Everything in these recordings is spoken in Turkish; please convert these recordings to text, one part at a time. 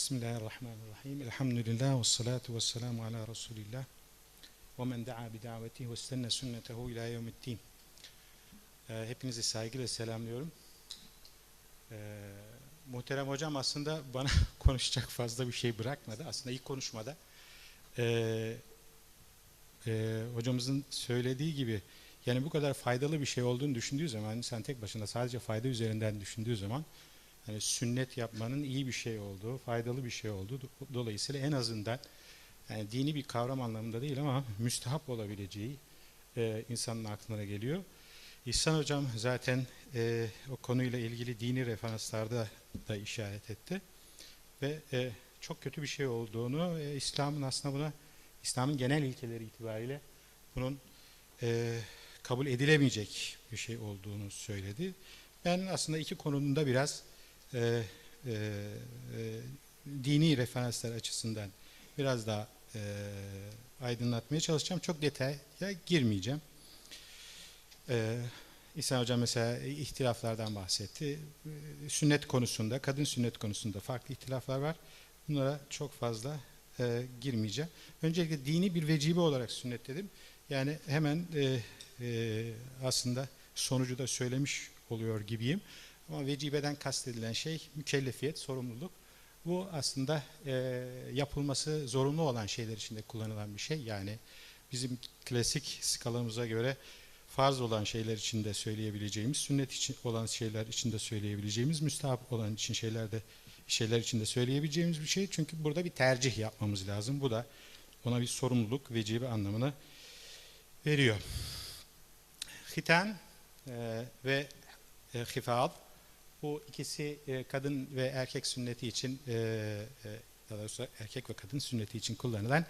Bismillahirrahmanirrahim. Elhamdülillah ve salatu ve selamu ala Resulillah. Ve men da'a bi davetihi ve istenne sünnetehu ila yevmiddin. Ee, Hepinizi saygıyla selamlıyorum. Ee, muhterem hocam aslında bana konuşacak fazla bir şey bırakmadı. Aslında ilk konuşmada e, e, hocamızın söylediği gibi yani bu kadar faydalı bir şey olduğunu düşündüğü zaman sen tek başına sadece fayda üzerinden düşündüğü zaman hani sünnet yapmanın iyi bir şey olduğu, faydalı bir şey olduğu dolayısıyla en azından yani dini bir kavram anlamında değil ama müstahap olabileceği e, insanın aklına geliyor. İhsan Hocam zaten e, o konuyla ilgili dini referanslarda da işaret etti. Ve e, çok kötü bir şey olduğunu, e, İslam'ın aslında buna, İslam'ın genel ilkeleri itibariyle bunun e, kabul edilemeyecek bir şey olduğunu söyledi. Ben aslında iki konumda biraz e, e, e, dini referanslar açısından biraz daha e, aydınlatmaya çalışacağım. Çok detaya girmeyeceğim. E, İsa Hocam mesela ihtilaflardan bahsetti. Sünnet konusunda, kadın sünnet konusunda farklı ihtilaflar var. Bunlara çok fazla e, girmeyeceğim. Öncelikle dini bir vecibe olarak sünnet dedim. Yani hemen e, e, aslında sonucu da söylemiş oluyor gibiyim. Ama vecibeden kastedilen şey mükellefiyet, sorumluluk. Bu aslında e, yapılması zorunlu olan şeyler içinde kullanılan bir şey. Yani bizim klasik skalamıza göre farz olan şeyler içinde söyleyebileceğimiz, sünnet için olan şeyler içinde söyleyebileceğimiz, müstahap olan için şeylerde şeyler içinde söyleyebileceğimiz bir şey. Çünkü burada bir tercih yapmamız lazım. Bu da ona bir sorumluluk, vecibe anlamını veriyor. Hitan e, ve e, hifad bu ikisi e, kadın ve erkek sünneti için e, e, doğrusu erkek ve kadın sünneti için kullanılan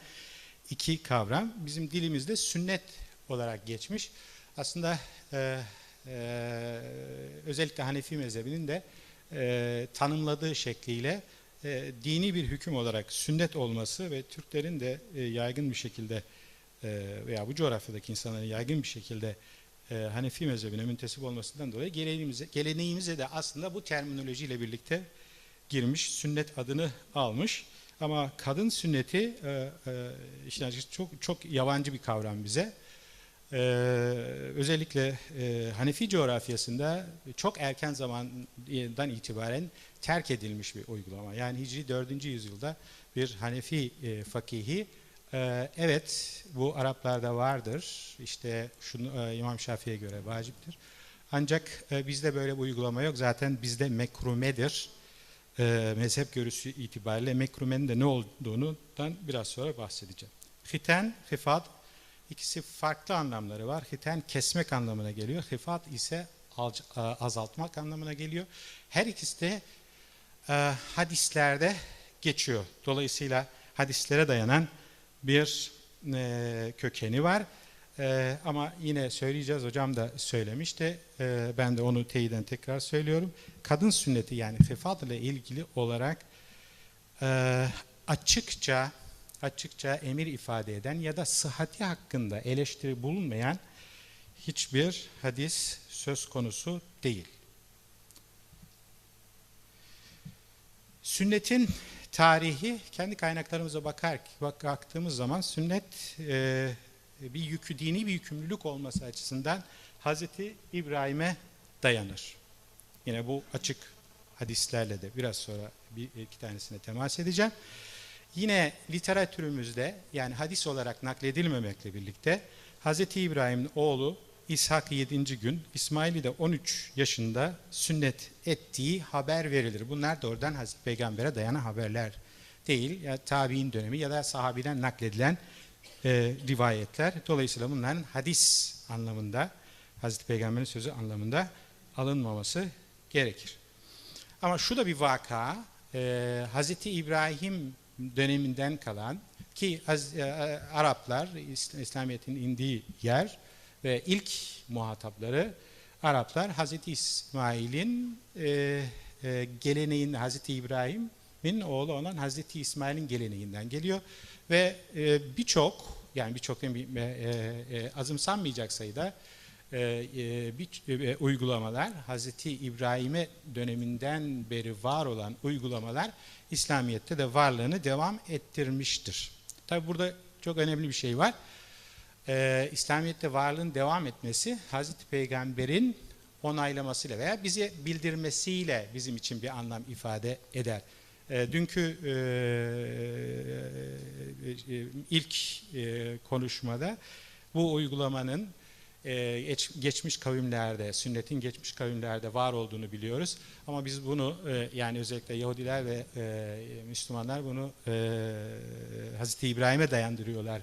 iki kavram. Bizim dilimizde sünnet olarak geçmiş. Aslında e, e, özellikle Hanefi mezhebinin de e, tanımladığı şekliyle e, dini bir hüküm olarak sünnet olması ve Türklerin de e, yaygın bir şekilde e, veya bu coğrafyadaki insanların yaygın bir şekilde e, Hanefi mezhebine müntesip olmasından dolayı geleneğimize, geleneğimize de aslında bu terminolojiyle birlikte girmiş, sünnet adını almış. Ama kadın sünneti e, e, işte çok çok yabancı bir kavram bize. Ee, özellikle e, Hanefi coğrafyasında çok erken zamandan itibaren terk edilmiş bir uygulama. Yani Hicri 4. yüzyılda bir Hanefi e, fakihi e, evet bu Araplarda vardır. İşte şunu e, İmam Şafii'ye göre vaciptir. Ancak e, bizde böyle bir uygulama yok. Zaten bizde mekrumedir. E, mezhep görüşü itibariyle mekrumenin de ne olduğundan biraz sonra bahsedeceğim. Hiten, hifad İkisi farklı anlamları var. Hiten kesmek anlamına geliyor. Hifat ise azaltmak anlamına geliyor. Her ikisi de e, hadislerde geçiyor. Dolayısıyla hadislere dayanan bir e, kökeni var. E, ama yine söyleyeceğiz, hocam da söylemişti. E, ben de onu teyiden tekrar söylüyorum. Kadın sünneti yani hifat ile ilgili olarak e, açıkça açıkça emir ifade eden ya da sıhhati hakkında eleştiri bulunmayan hiçbir hadis söz konusu değil. Sünnetin tarihi kendi kaynaklarımıza bakar baktığımız zaman sünnet e, bir yükü dini bir yükümlülük olması açısından Hazreti İbrahim'e dayanır. Yine bu açık hadislerle de biraz sonra bir iki tanesine temas edeceğim. Yine literatürümüzde yani hadis olarak nakledilmemekle birlikte Hz. İbrahim'in oğlu İshak 7. gün, İsmail'i de 13 yaşında sünnet ettiği haber verilir. Bunlar doğrudan Hazreti Peygamber'e dayanan haberler değil. Ya tabi'in dönemi ya da sahabiden nakledilen e, rivayetler. Dolayısıyla bunların hadis anlamında, Hazreti Peygamber'in sözü anlamında alınmaması gerekir. Ama şu da bir vaka, e, Hazreti İbrahim döneminden kalan ki az, e, Araplar İslamiyet'in indiği yer ve ilk muhatapları Araplar Hazreti İsmail'in e, e, geleneğin Hazreti İbrahim'in oğlu olan Hazreti İsmail'in geleneğinden geliyor ve e, birçok yani birçok e, e, azımsanmayacak sayıda e, e, bir, e, uygulamalar Hazreti İbrahim'e döneminden beri var olan uygulamalar İslamiyet'te de varlığını devam ettirmiştir. Tabi burada çok önemli bir şey var. E, İslamiyet'te varlığın devam etmesi Hazreti Peygamber'in onaylamasıyla veya bize bildirmesiyle bizim için bir anlam ifade eder. E, dünkü e, e, ilk e, konuşmada bu uygulamanın e, geç, geçmiş kavimlerde, sünnetin geçmiş kavimlerde var olduğunu biliyoruz. Ama biz bunu e, yani özellikle Yahudiler ve e, Müslümanlar bunu e, Hazreti İbrahim'e dayandırıyorlar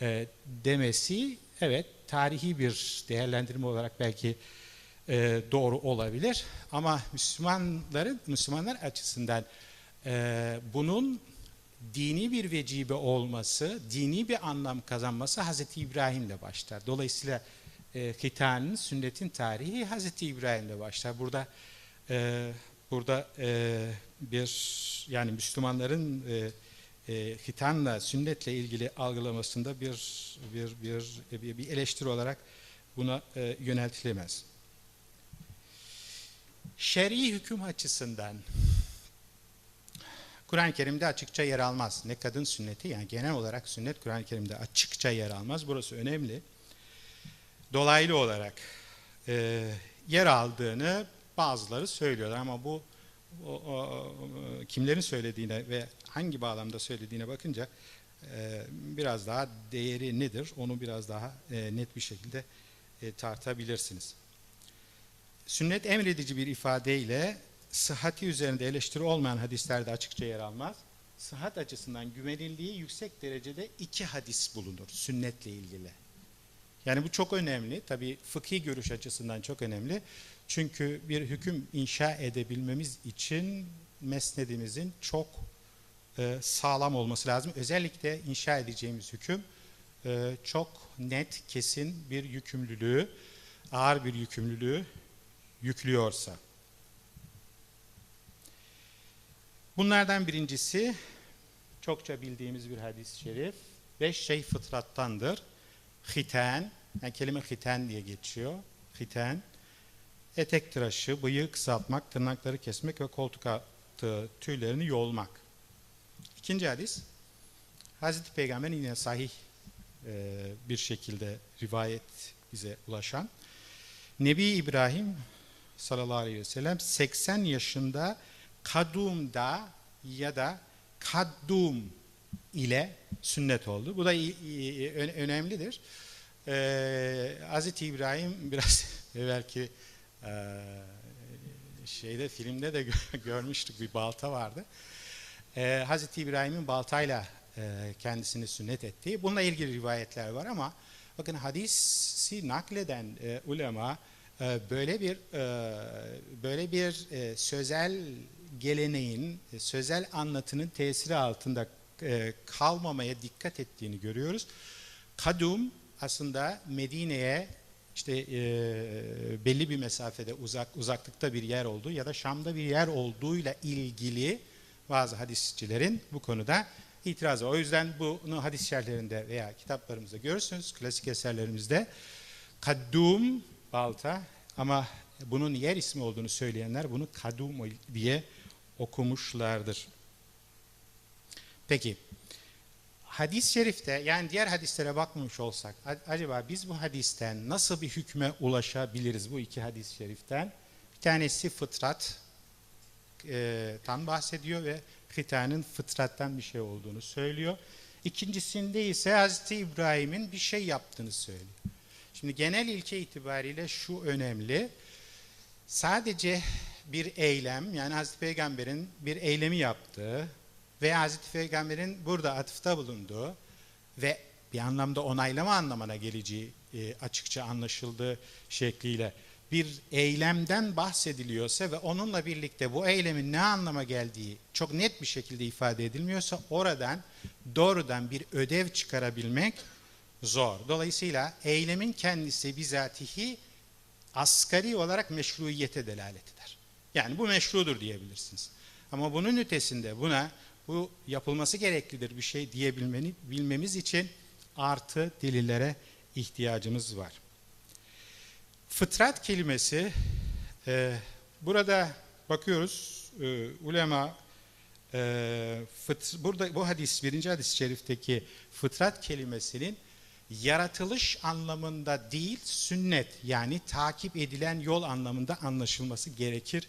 e, demesi evet tarihi bir değerlendirme olarak belki e, doğru olabilir. Ama Müslümanların Müslümanlar açısından e, bunun dini bir vecibe olması, dini bir anlam kazanması Hazreti İbrahim'le başlar. Dolayısıyla e, hitanın, sünnetin tarihi Hazreti İbrahim'le başlar. Burada e, burada e, bir yani Müslümanların e, e, hitanla, sünnetle ilgili algılamasında bir bir bir bir eleştiri olarak buna e, yöneltilemez. Şer'i hüküm açısından Kur'an-ı Kerim'de açıkça yer almaz. Ne kadın sünneti yani genel olarak sünnet Kur'an-ı Kerim'de açıkça yer almaz. Burası önemli. Dolaylı olarak e, yer aldığını bazıları söylüyorlar ama bu o, o, kimlerin söylediğine ve hangi bağlamda söylediğine bakınca e, biraz daha değeri nedir onu biraz daha e, net bir şekilde e, tartabilirsiniz. Sünnet emredici bir ifadeyle sıhhati üzerinde eleştiri olmayan hadislerde açıkça yer almaz. Sıhhat açısından güvenildiği yüksek derecede iki hadis bulunur sünnetle ilgili. Yani bu çok önemli. Tabi fıkhi görüş açısından çok önemli. Çünkü bir hüküm inşa edebilmemiz için mesnedimizin çok e, sağlam olması lazım. Özellikle inşa edeceğimiz hüküm e, çok net, kesin bir yükümlülüğü, ağır bir yükümlülüğü yüklüyorsa. Bunlardan birincisi çokça bildiğimiz bir hadis-i şerif. Beş şey fıtrattandır. Hiten, yani kelime hiten diye geçiyor. Hiten, etek tıraşı, bıyığı kısaltmak, tırnakları kesmek ve koltuk altı tüylerini yolmak. İkinci hadis, Hazreti Peygamber'in yine sahih e, bir şekilde rivayet bize ulaşan. Nebi İbrahim sallallahu aleyhi ve sellem 80 yaşında kadumda ya da kaddum ile sünnet oldu. Bu da önemlidir. Ee, Hazreti İbrahim biraz belki e, şeyde filmde de görmüştük bir balta vardı. Ee, Hazreti İbrahim'in baltayla e, kendisini sünnet ettiği. Bununla ilgili rivayetler var ama bakın hadisi nakleden e, ulema e, böyle bir e, böyle bir e, sözel geleneğin, e, sözel anlatının tesiri altında e, kalmamaya dikkat ettiğini görüyoruz. Kadum aslında Medine'ye işte e, belli bir mesafede uzak uzaklıkta bir yer olduğu ya da Şam'da bir yer olduğuyla ilgili bazı hadisçilerin bu konuda itirazı. O yüzden bunu hadis şerhlerinde veya kitaplarımızda görürsünüz, klasik eserlerimizde. Kaddum, balta ama bunun yer ismi olduğunu söyleyenler bunu kadum diye okumuşlardır. Peki, hadis-i şerifte yani diğer hadislere bakmamış olsak acaba biz bu hadisten nasıl bir hükme ulaşabiliriz bu iki hadis-i şeriften? Bir tanesi fıtrat e, tan bahsediyor ve hitanın fıtrattan bir şey olduğunu söylüyor. İkincisinde ise Hazreti İbrahim'in bir şey yaptığını söylüyor. Şimdi genel ilke itibariyle şu önemli. Sadece bir eylem yani Hazreti Peygamber'in bir eylemi yaptığı ve Hazreti Peygamber'in burada atıfta bulunduğu ve bir anlamda onaylama anlamına geleceği e, açıkça anlaşıldığı şekliyle bir eylemden bahsediliyorsa ve onunla birlikte bu eylemin ne anlama geldiği çok net bir şekilde ifade edilmiyorsa oradan doğrudan bir ödev çıkarabilmek zor. Dolayısıyla eylemin kendisi bizatihi asgari olarak meşruiyete delalet eder. Yani bu meşrudur diyebilirsiniz. Ama bunun ötesinde buna bu yapılması gereklidir bir şey diyebilmeni bilmemiz için artı delillere ihtiyacımız var. Fıtrat kelimesi e, burada bakıyoruz e, ulema e, fıt, burada bu hadis birinci hadis-i şerifteki fıtrat kelimesinin yaratılış anlamında değil sünnet yani takip edilen yol anlamında anlaşılması gerekir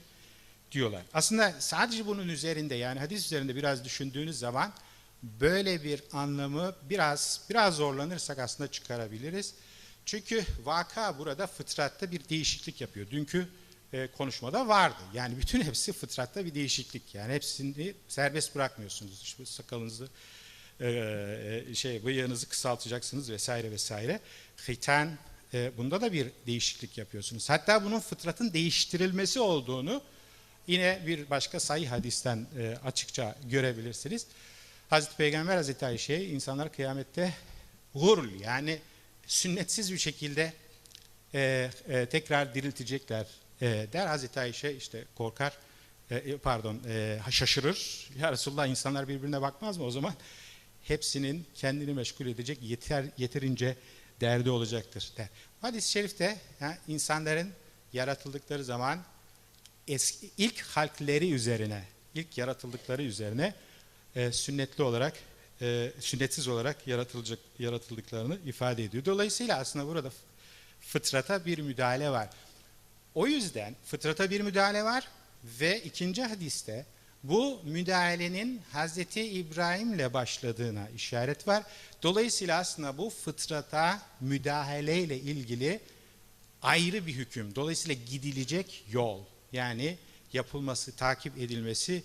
diyorlar. Aslında sadece bunun üzerinde yani hadis üzerinde biraz düşündüğünüz zaman böyle bir anlamı biraz biraz zorlanırsak aslında çıkarabiliriz. Çünkü vaka burada fıtratta bir değişiklik yapıyor. Dünkü e, konuşmada vardı. Yani bütün hepsi fıtratta bir değişiklik. Yani hepsini serbest bırakmıyorsunuz. İşte sakalınızı e, şey bıyığınızı kısaltacaksınız vesaire vesaire. Hitan e, bunda da bir değişiklik yapıyorsunuz. Hatta bunun fıtratın değiştirilmesi olduğunu yine bir başka sayı hadisten e, açıkça görebilirsiniz. Hazreti Peygamber Hazreti Ayşe'ye insanlar kıyamette gurl yani sünnetsiz bir şekilde e, e, tekrar diriltecekler e, der. Hazreti Ayşe işte korkar e, pardon e, şaşırır. Ya Resulullah insanlar birbirine bakmaz mı o zaman? Hepsinin kendini meşgul edecek yeter yeterince derdi olacaktır der. Hadis-i şerifte yani insanların yaratıldıkları zaman eski, ilk halkleri üzerine, ilk yaratıldıkları üzerine e, sünnetli olarak, e, sünnetsiz olarak yaratılacak yaratıldıklarını ifade ediyor. Dolayısıyla aslında burada fıtrata bir müdahale var. O yüzden fıtrata bir müdahale var ve ikinci hadiste bu müdahalenin Hazreti İbrahim'le başladığına işaret var. Dolayısıyla aslında bu fıtrata müdahaleyle ilgili ayrı bir hüküm. Dolayısıyla gidilecek yol yani yapılması, takip edilmesi,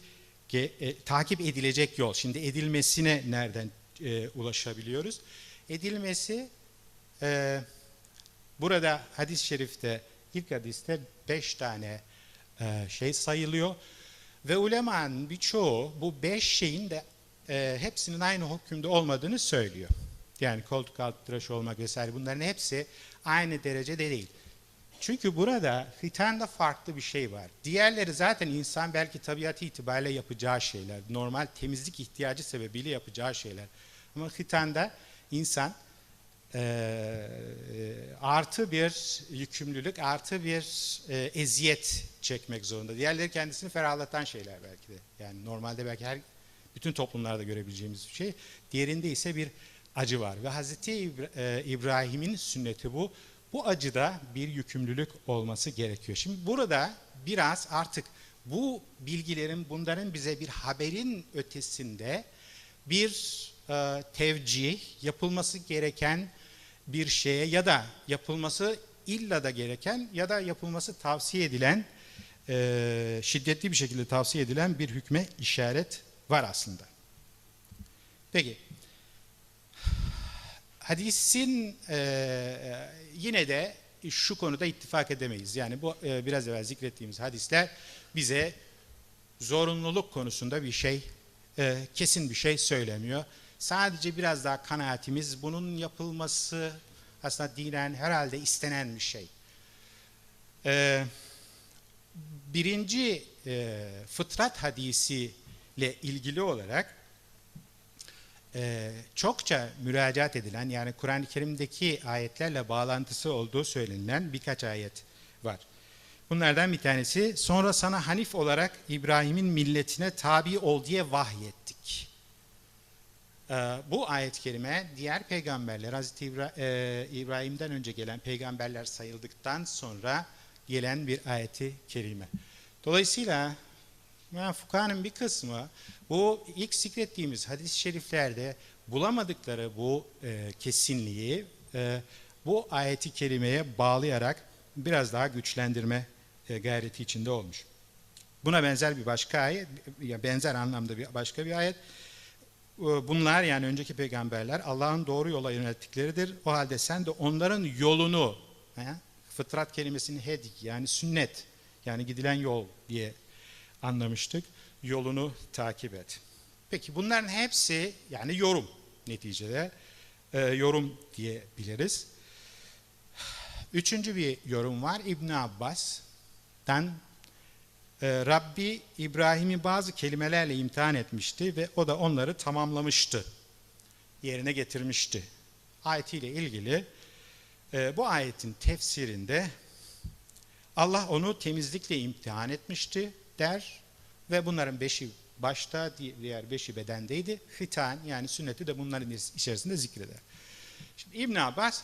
e, takip edilecek yol. Şimdi edilmesine nereden e, ulaşabiliyoruz? Edilmesi e, burada hadis-i şerifte ilk hadiste beş tane e, şey sayılıyor. Ve ulemanın birçoğu bu beş şeyin de e, hepsinin aynı hükümde olmadığını söylüyor. Yani koltuk altı tıraş olmak vesaire bunların hepsi aynı derecede değil. Çünkü burada hitanda farklı bir şey var. Diğerleri zaten insan belki tabiatı itibariyle yapacağı şeyler. Normal temizlik ihtiyacı sebebiyle yapacağı şeyler. Ama hitanda insan e, artı bir yükümlülük, artı bir e, eziyet çekmek zorunda. Diğerleri kendisini ferahlatan şeyler belki de. Yani normalde belki her bütün toplumlarda görebileceğimiz bir şey. Diğerinde ise bir acı var. Ve Hazreti İbrahim'in sünneti bu. Bu acıda bir yükümlülük olması gerekiyor. Şimdi burada biraz artık bu bilgilerin bunların bize bir haberin ötesinde bir e, tevcih yapılması gereken bir şeye ya da yapılması illa da gereken ya da yapılması tavsiye edilen e, şiddetli bir şekilde tavsiye edilen bir hükme işaret var aslında. Peki hadisin e, yine de şu konuda ittifak edemeyiz. Yani bu e, biraz evvel zikrettiğimiz hadisler bize zorunluluk konusunda bir şey, e, kesin bir şey söylemiyor. Sadece biraz daha kanaatimiz bunun yapılması aslında dinen herhalde istenen bir şey. E, birinci e, fıtrat hadisiyle ilgili olarak e, çokça müracaat edilen yani Kur'an-ı Kerim'deki ayetlerle bağlantısı olduğu söylenilen birkaç ayet var. Bunlardan bir tanesi sonra sana Hanif olarak İbrahim'in milletine tabi ol diye vahyettik. Ee, bu ayet-i kerime diğer peygamberler Hazreti İbra İbrahim'den önce gelen peygamberler sayıldıktan sonra gelen bir ayeti kerime. Dolayısıyla yani fukahanın bir kısmı bu ilk zikrettiğimiz hadis-i şeriflerde bulamadıkları bu e, kesinliği e, bu ayeti kerimeye bağlayarak biraz daha güçlendirme e, gayreti içinde olmuş. Buna benzer bir başka ayet, benzer anlamda bir başka bir ayet. E, bunlar yani önceki peygamberler Allah'ın doğru yola yönelttikleridir. O halde sen de onların yolunu, he, fıtrat kelimesini hedik yani sünnet yani gidilen yol diye anlamıştık. Yolunu takip et. Peki bunların hepsi yani yorum neticede e, yorum diyebiliriz. Üçüncü bir yorum var İbn Abbas'tan e, Rabbi İbrahim'i bazı kelimelerle imtihan etmişti ve o da onları tamamlamıştı. Yerine getirmişti. Ayetiyle ilgili e, bu ayetin tefsirinde Allah onu temizlikle imtihan etmişti der ve bunların beşi başta diğer beşi bedendeydi. Hitan yani sünneti de bunların içerisinde zikreder. Şimdi İbn Abbas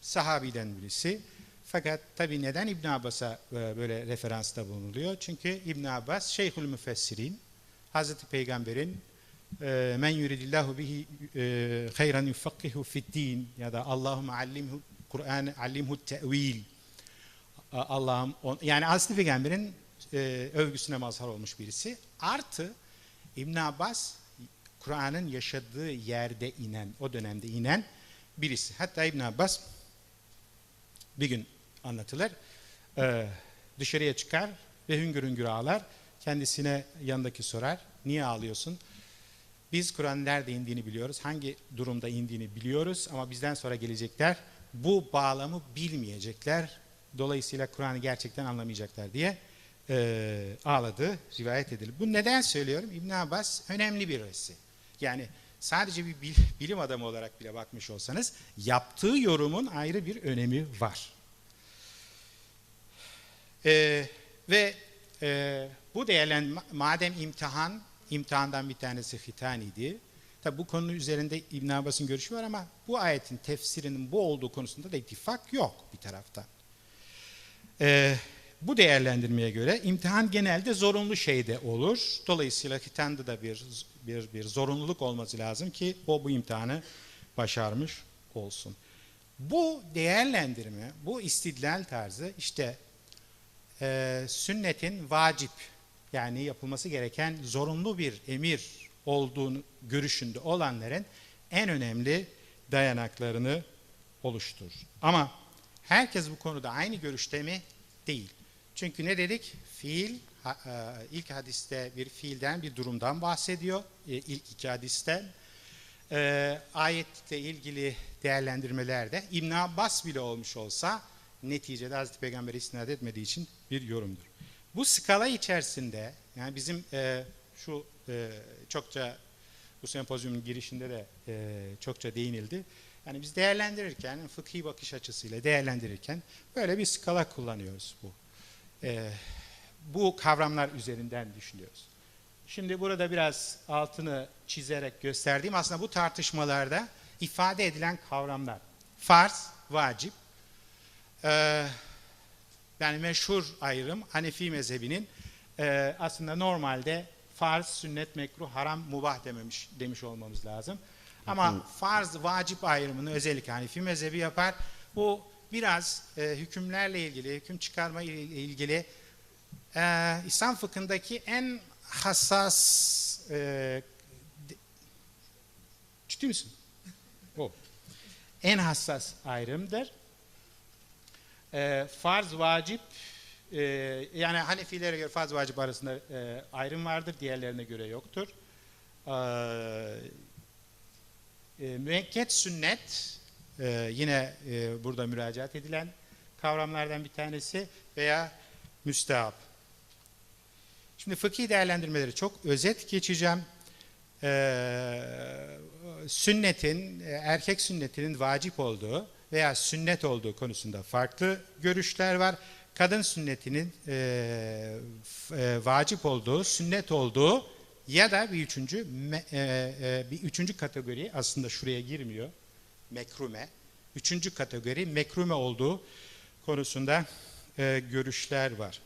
sahabiden birisi. Fakat tabi neden İbn Abbas'a e, böyle referansta bulunuluyor? Çünkü İbn Abbas Şeyhül Müfessirin, Hazreti Peygamber'in e, men yuridillahu bihi e, hayran yufakkihu fiddin ya da Allahümme allimhu Kur'an allimhu te'vil Allah'ım yani Hazreti Peygamber'in övgüsüne mazhar olmuş birisi. Artı İbn Abbas Kur'an'ın yaşadığı yerde inen, o dönemde inen birisi. Hatta İbn Abbas bir gün anlatılır. Ee, dışarıya çıkar ve hüngür hüngür ağlar. Kendisine yanındaki sorar. Niye ağlıyorsun? Biz Kur'an'ın nerede indiğini biliyoruz. Hangi durumda indiğini biliyoruz. Ama bizden sonra gelecekler bu bağlamı bilmeyecekler. Dolayısıyla Kur'an'ı gerçekten anlamayacaklar diye e, ağladı, rivayet edilir. Bu neden söylüyorum? İbn Abbas önemli birisi. Yani sadece bir bilim adamı olarak bile bakmış olsanız yaptığı yorumun ayrı bir önemi var. Ee, ve e, bu değerlendirme madem imtihan, imtihandan bir tanesi hitaniydi. Tabi bu konu üzerinde İbn Abbas'ın görüşü var ama bu ayetin tefsirinin bu olduğu konusunda da ittifak yok bir taraftan. Ee, bu değerlendirmeye göre imtihan genelde zorunlu şeyde olur. Dolayısıyla hitanda da bir, bir, bir zorunluluk olması lazım ki o bu imtihanı başarmış olsun. Bu değerlendirme, bu istidlal tarzı işte e, sünnetin vacip yani yapılması gereken zorunlu bir emir olduğunu görüşünde olanların en önemli dayanaklarını oluşturur. Ama herkes bu konuda aynı görüşte mi? Değil. Çünkü ne dedik? Fiil, e, ilk hadiste bir fiilden, bir durumdan bahsediyor. E, ilk iki hadiste. E, ayetle ilgili değerlendirmelerde İbn Abbas bile olmuş olsa neticede Hazreti Peygamber'e isnat etmediği için bir yorumdur. Bu skala içerisinde yani bizim şu çokça bu sempozyumun girişinde de çokça değinildi. Yani biz değerlendirirken, fıkhi bakış açısıyla değerlendirirken böyle bir skala kullanıyoruz bu e, bu kavramlar üzerinden düşünüyoruz. Şimdi burada biraz altını çizerek gösterdiğim aslında bu tartışmalarda ifade edilen kavramlar. Farz, vacip. Ee, yani meşhur ayrım Hanefi mezhebinin e, aslında normalde farz, sünnet, mekruh, haram, mubah dememiş demiş olmamız lazım. Ama farz, vacip ayrımını özellikle Hanefi mezhebi yapar. Bu biraz e, hükümlerle ilgili, hüküm çıkarma ile ilgili e, İslam fıkhındaki en hassas e, ciddi misin? O. En hassas ayrımdır. E, farz, vacip e, yani Hanefilere göre farz, vacip arasında e, ayrım vardır. Diğerlerine göre yoktur. E, e, müekket sünnet e, yine e, burada müracaat edilen kavramlardan bir tanesi veya müstehap. Şimdi fıkhi değerlendirmeleri çok özet geçeceğim. Ee, sünnetin, erkek sünnetinin vacip olduğu veya sünnet olduğu konusunda farklı görüşler var. Kadın sünnetinin e, e, vacip olduğu, sünnet olduğu ya da bir üçüncü e, e, bir üçüncü kategori aslında şuraya girmiyor mekrume. Üçüncü kategori mekrume olduğu konusunda e, görüşler var.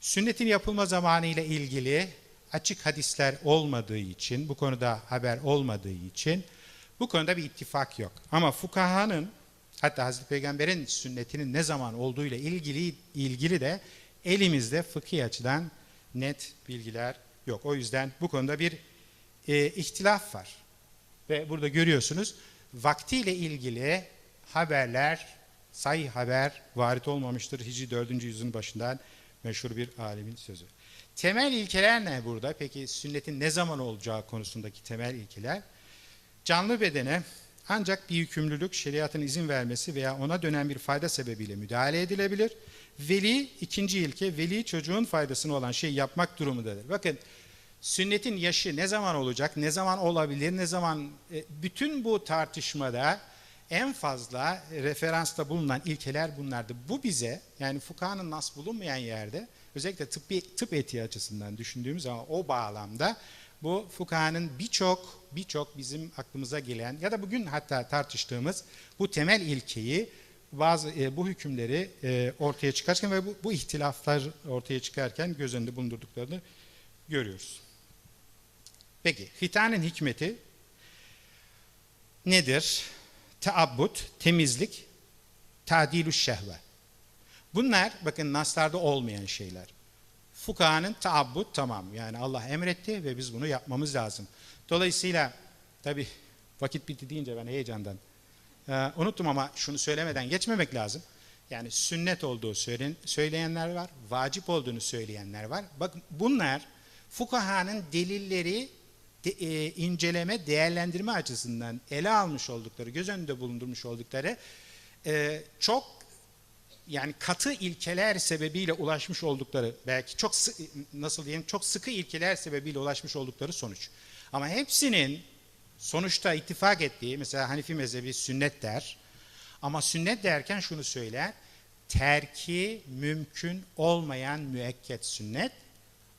Sünnetin yapılma zamanı ile ilgili açık hadisler olmadığı için, bu konuda haber olmadığı için bu konuda bir ittifak yok. Ama fukahanın hatta Hazreti Peygamber'in sünnetinin ne zaman olduğu ile ilgili ilgili de elimizde fıkhi açıdan net bilgiler yok. O yüzden bu konuda bir e, ihtilaf var. Ve burada görüyorsunuz vaktiyle ilgili haberler, sayı haber varit olmamıştır. Hicri 4. yüzyılın başından meşhur bir alimin sözü. Temel ilkeler ne burada? Peki sünnetin ne zaman olacağı konusundaki temel ilkeler. Canlı bedene ancak bir yükümlülük, şeriatın izin vermesi veya ona dönen bir fayda sebebiyle müdahale edilebilir. Veli, ikinci ilke, veli çocuğun faydasına olan şey yapmak durumundadır. Bakın sünnetin yaşı ne zaman olacak, ne zaman olabilir, ne zaman... E, bütün bu tartışmada en fazla referansta bulunan ilkeler bunlardı. Bu bize yani fukahanın nas bulunmayan yerde özellikle tıbbi, tıp etiği açısından düşündüğümüz zaman o bağlamda bu fukahanın birçok birçok bizim aklımıza gelen ya da bugün hatta tartıştığımız bu temel ilkeyi bazı e, bu hükümleri e, ortaya çıkarken ve bu, bu ihtilaflar ortaya çıkarken göz önünde bulundurduklarını görüyoruz. Peki hitanın hikmeti nedir? Teabbut, temizlik, tadilü şehve. Bunlar bakın naslarda olmayan şeyler. Fukahanın taabbut tamam yani Allah emretti ve biz bunu yapmamız lazım. Dolayısıyla tabi vakit bitti deyince ben heyecandan ee, unuttum ama şunu söylemeden geçmemek lazım. Yani sünnet olduğu söyleyen, söyleyenler var, vacip olduğunu söyleyenler var. Bak bunlar fukahanın delilleri de, e, inceleme, değerlendirme açısından ele almış oldukları, göz önünde bulundurmuş oldukları e, çok yani katı ilkeler sebebiyle ulaşmış oldukları belki çok nasıl diyeyim çok sıkı ilkeler sebebiyle ulaşmış oldukları sonuç. Ama hepsinin sonuçta ittifak ettiği mesela Hanifi mezhebi sünnet der. Ama sünnet derken şunu söyler. Terki mümkün olmayan müekket sünnet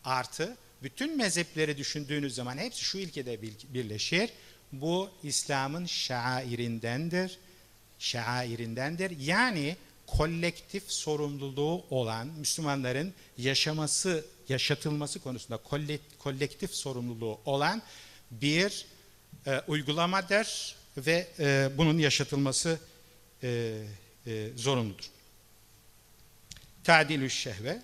artı bütün mezhepleri düşündüğünüz zaman hepsi şu ilkede birleşir. Bu İslam'ın şairindendir. Şairindendir. Yani kolektif sorumluluğu olan Müslümanların yaşaması, yaşatılması konusunda kolektif sorumluluğu olan bir e, uygulamadır ve e, bunun yaşatılması e, e, zorunludur. Tadilü şehve.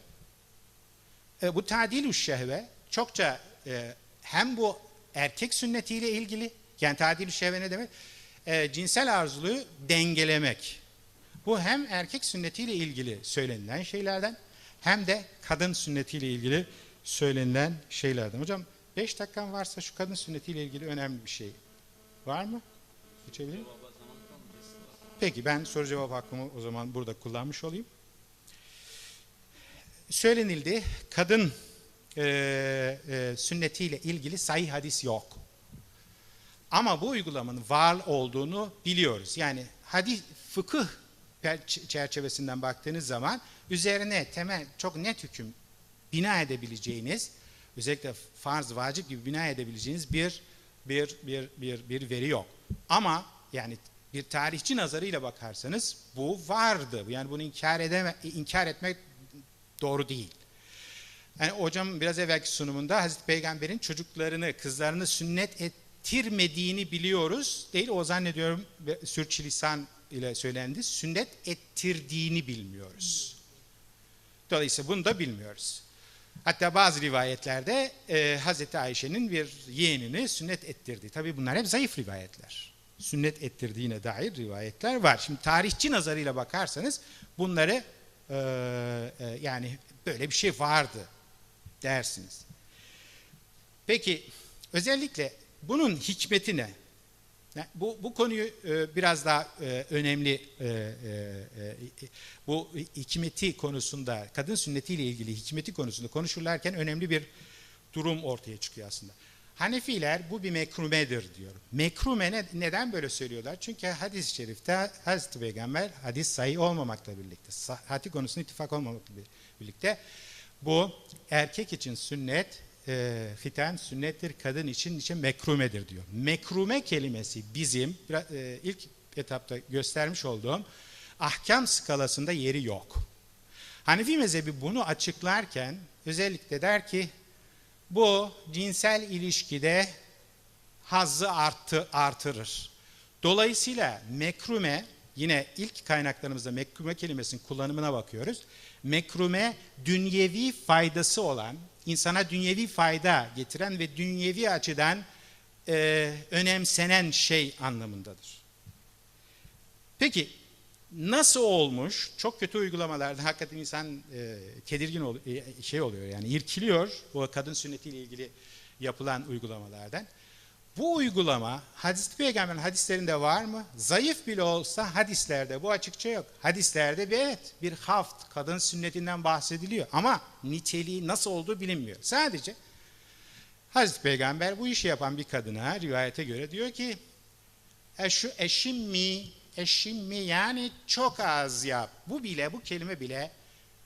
E, bu tadilü şehve çokça e, hem bu erkek sünnetiyle ilgili yani tadilü şehve ne demek? E, cinsel arzuluyu dengelemek. Bu hem erkek sünnetiyle ilgili söylenilen şeylerden hem de kadın sünnetiyle ilgili söylenilen şeylerden. Hocam 5 dakikan varsa şu kadın sünnetiyle ilgili önemli bir şey var mı? Geçebilir miyim? Peki ben soru cevap hakkımı o zaman burada kullanmış olayım. Söylenildi kadın e, e, sünnetiyle ilgili sahih hadis yok. Ama bu uygulamanın var olduğunu biliyoruz. Yani hadis fıkıh çerçevesinden baktığınız zaman üzerine temel çok net hüküm bina edebileceğiniz özellikle farz, vacip gibi bina edebileceğiniz bir bir bir bir bir veri yok. Ama yani bir tarihçi nazarıyla bakarsanız bu vardı. Yani bunu inkar edeme inkar etmek doğru değil. Yani hocam biraz evvelki sunumunda Hazreti Peygamber'in çocuklarını, kızlarını sünnet ettirmediğini biliyoruz. Değil o zannediyorum sürçülisan ile söylendi. Sünnet ettirdiğini bilmiyoruz. Dolayısıyla bunu da bilmiyoruz. Hatta bazı rivayetlerde e, Hazreti Ayşe'nin bir yeğenini sünnet ettirdi. Tabi bunlar hep zayıf rivayetler. Sünnet ettirdiğine dair rivayetler var. Şimdi tarihçi nazarıyla bakarsanız bunları e, e, yani böyle bir şey vardı dersiniz. Peki özellikle bunun hikmeti ne? Bu, bu konuyu e, biraz daha e, önemli e, e, e, bu hikmeti konusunda kadın sünnetiyle ilgili hikmeti konusunda konuşurlarken önemli bir durum ortaya çıkıyor aslında. Hanefiler bu bir mekrumedir diyor. Mekrume ne, neden böyle söylüyorlar? Çünkü hadis-i şerifte Hazreti Peygamber hadis sayı olmamakla birlikte, sahati konusunda ittifak olmamakla birlikte bu erkek için sünnet, e, fiten sünnettir, kadın için için mekrumedir diyor. Mekrume kelimesi bizim e, ilk etapta göstermiş olduğum ahkam skalasında yeri yok. Hanefi mezhebi bunu açıklarken özellikle der ki bu cinsel ilişkide hazzı arttı, artırır. Dolayısıyla mekrume yine ilk kaynaklarımızda mekrume kelimesinin kullanımına bakıyoruz. Mekrume dünyevi faydası olan insana dünyevi fayda getiren ve dünyevi açıdan e, önemsenen şey anlamındadır. Peki nasıl olmuş? Çok kötü uygulamalarda hakikaten insan e, tedirgin ol, e, şey oluyor yani irkiliyor bu kadın sünnetiyle ilgili yapılan uygulamalardan. Bu uygulama hadis peygamberin hadislerinde var mı? Zayıf bile olsa hadislerde bu açıkça yok. Hadislerde bir evet bir haft kadın sünnetinden bahsediliyor ama niteliği nasıl olduğu bilinmiyor. Sadece Hazreti Peygamber bu işi yapan bir kadına rivayete göre diyor ki eşu eşim mi eşimmi yani çok az yap. Bu bile bu kelime bile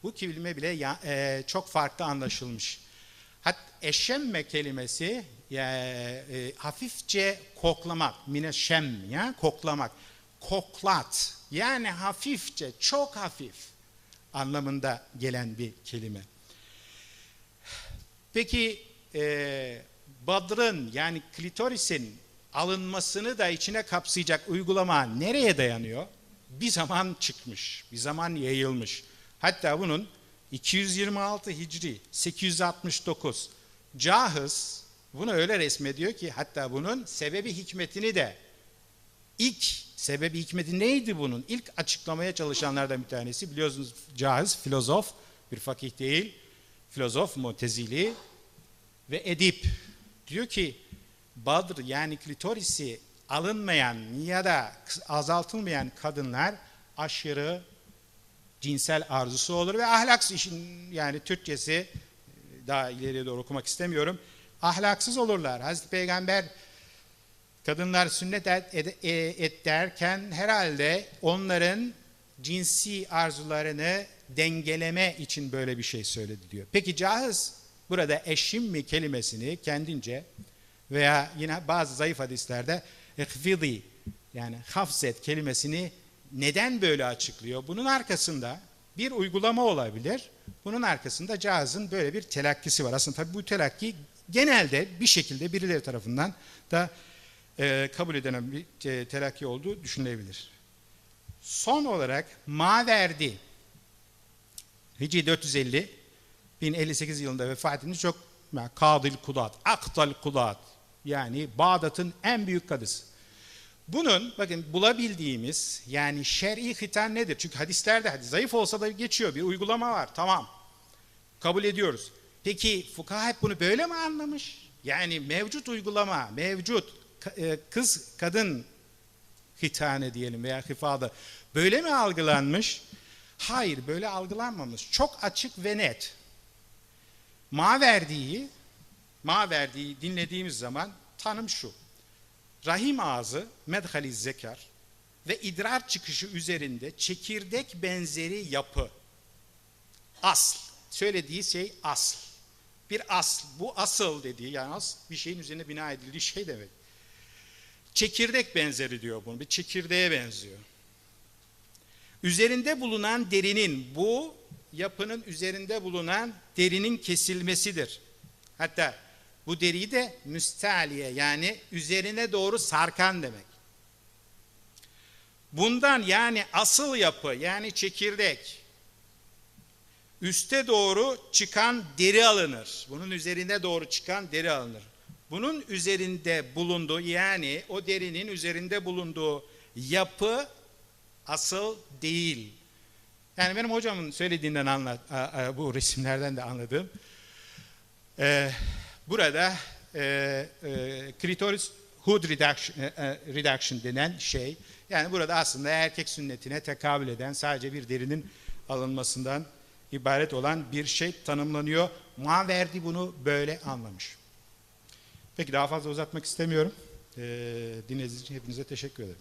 bu kelime bile ya- e, çok farklı anlaşılmış. Hat eşemme kelimesi ya, e, hafifçe koklamak, mine şem ya koklamak, koklat yani hafifçe, çok hafif anlamında gelen bir kelime. Peki e, Badr'ın yani klitorisin alınmasını da içine kapsayacak uygulama nereye dayanıyor? Bir zaman çıkmış, bir zaman yayılmış. Hatta bunun 226 Hicri, 869 Cahız bunu öyle resmediyor ki hatta bunun sebebi hikmetini de ilk sebebi hikmeti neydi bunun? İlk açıklamaya çalışanlardan bir tanesi biliyorsunuz Cahız filozof, bir fakih değil, filozof mutezili ve edip diyor ki Badr yani klitorisi alınmayan ya da azaltılmayan kadınlar aşırı cinsel arzusu olur ve ahlaksız işin yani Türkçesi daha ileriye doğru okumak istemiyorum. Ahlaksız olurlar. Hazreti Peygamber kadınlar sünnet et, et, et derken herhalde onların cinsi arzularını dengeleme için böyle bir şey söyledi diyor. Peki cahız burada eşim mi kelimesini kendince veya yine bazı zayıf hadislerde ihfidi yani hafzet kelimesini neden böyle açıklıyor? Bunun arkasında bir uygulama olabilir. Bunun arkasında cihazın böyle bir telakkisi var. Aslında tabii bu telakki genelde bir şekilde birileri tarafından da e, kabul edilen bir e, telakki olduğu düşünülebilir. Son olarak Maverdi Hicri 450 1058 yılında vefat etmiş çok yani, Kadil Kudat, Aktal Kudat yani Bağdat'ın en büyük kadısı. Bunun bakın bulabildiğimiz yani şer'i hitan nedir? Çünkü hadislerde hadi zayıf olsa da geçiyor bir uygulama var tamam kabul ediyoruz. Peki fukaha hep bunu böyle mi anlamış? Yani mevcut uygulama, mevcut e, kız kadın hitane diyelim veya hifadı böyle mi algılanmış? Hayır böyle algılanmamış. Çok açık ve net. Ma verdiği, ma verdiği dinlediğimiz zaman tanım şu rahim ağzı medhali zekar ve idrar çıkışı üzerinde çekirdek benzeri yapı. Asl. Söylediği şey asl. Bir asl. Bu asıl dediği yani asl bir şeyin üzerine bina edildiği şey demek. Çekirdek benzeri diyor bunu. Bir çekirdeğe benziyor. Üzerinde bulunan derinin bu yapının üzerinde bulunan derinin kesilmesidir. Hatta bu deriyi de müstaliye yani üzerine doğru sarkan demek. Bundan yani asıl yapı yani çekirdek üste doğru çıkan deri alınır. Bunun üzerine doğru çıkan deri alınır. Bunun üzerinde bulunduğu yani o derinin üzerinde bulunduğu yapı asıl değil. Yani benim hocamın söylediğinden anla, bu resimlerden de anladığım. Ee, burada e, e, hood reduction, e, e, reduction denen şey yani burada aslında erkek sünnetine tekabül eden sadece bir derinin alınmasından ibaret olan bir şey tanımlanıyor. Maverdi bunu böyle anlamış. Peki daha fazla uzatmak istemiyorum. Ee, dinlediğiniz için hepinize teşekkür ederim.